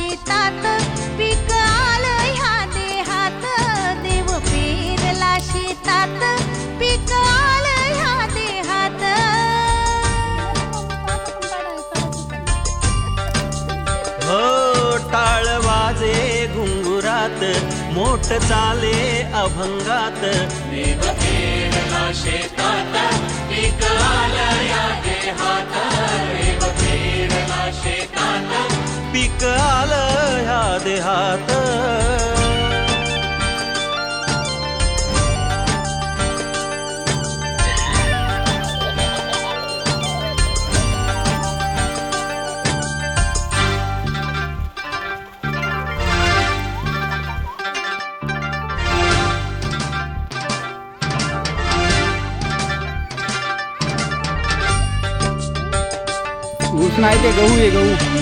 देव पेरला शेतात पीक आलं ह्या देहात देव पेरला शेतात पीक आलं ह्या देहात हो टाळ वाजे घुंगुरात मोठ चाले अभंगात. पीक नाही ते गहू आहे गहू.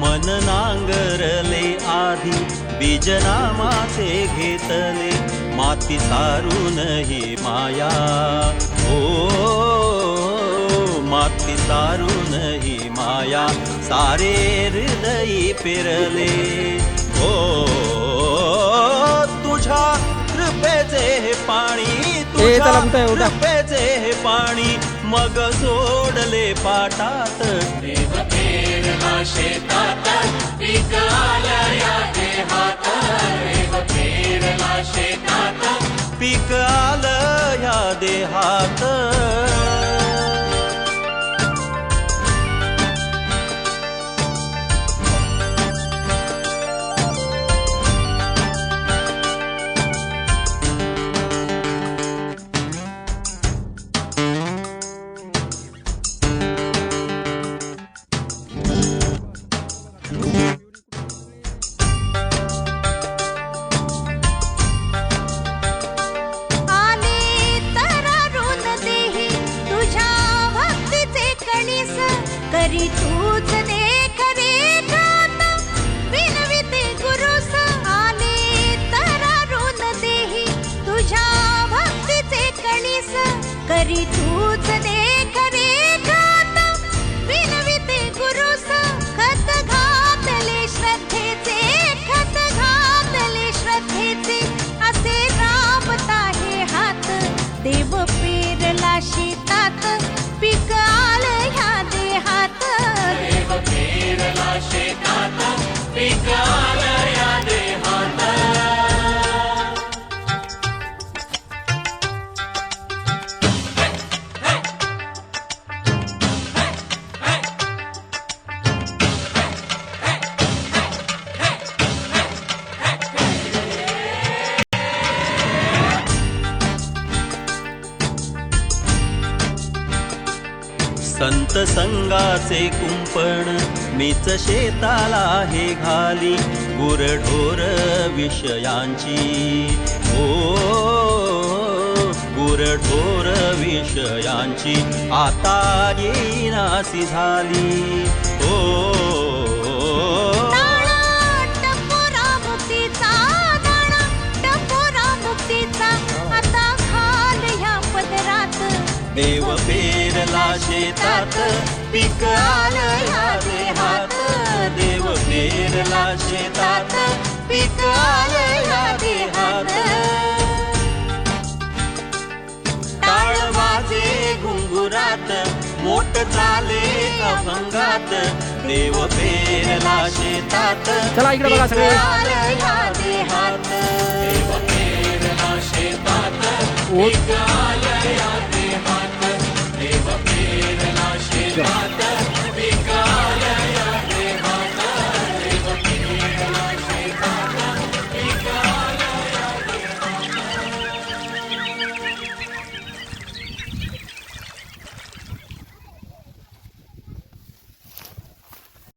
मन नांगरले आधी बीजनामाचे घेतले. माती सारून ही माया. ओ माती सारून ही माया. सारे हृदयी पेरले. ओ तुझ्या कृपेचे हे पाणी तुझ्या. कृपेचे हे पाणी मग सोडले पाटात. पीक तूच देख रे विनविते गुरुस आले तर देही तुझ्या भक्तीचे कणीस करी तूच देख संत संगाचे कुंपण. मीच शेताला हे घाली गुरढोर विषयांची. ओ गुरढोर विषयांची. आता येईनासी झाली. ओ देव पेरला शेतात पीक आलं ह्या देहात देव पेरला शेतात पीक आलं ह्या देहात टाळ वाजे घुंगुरात मोठ चाले अभंगात. देव पेरला शेतात चला इकडे बघा सगळे. देव पेरला शेतात पीक आलं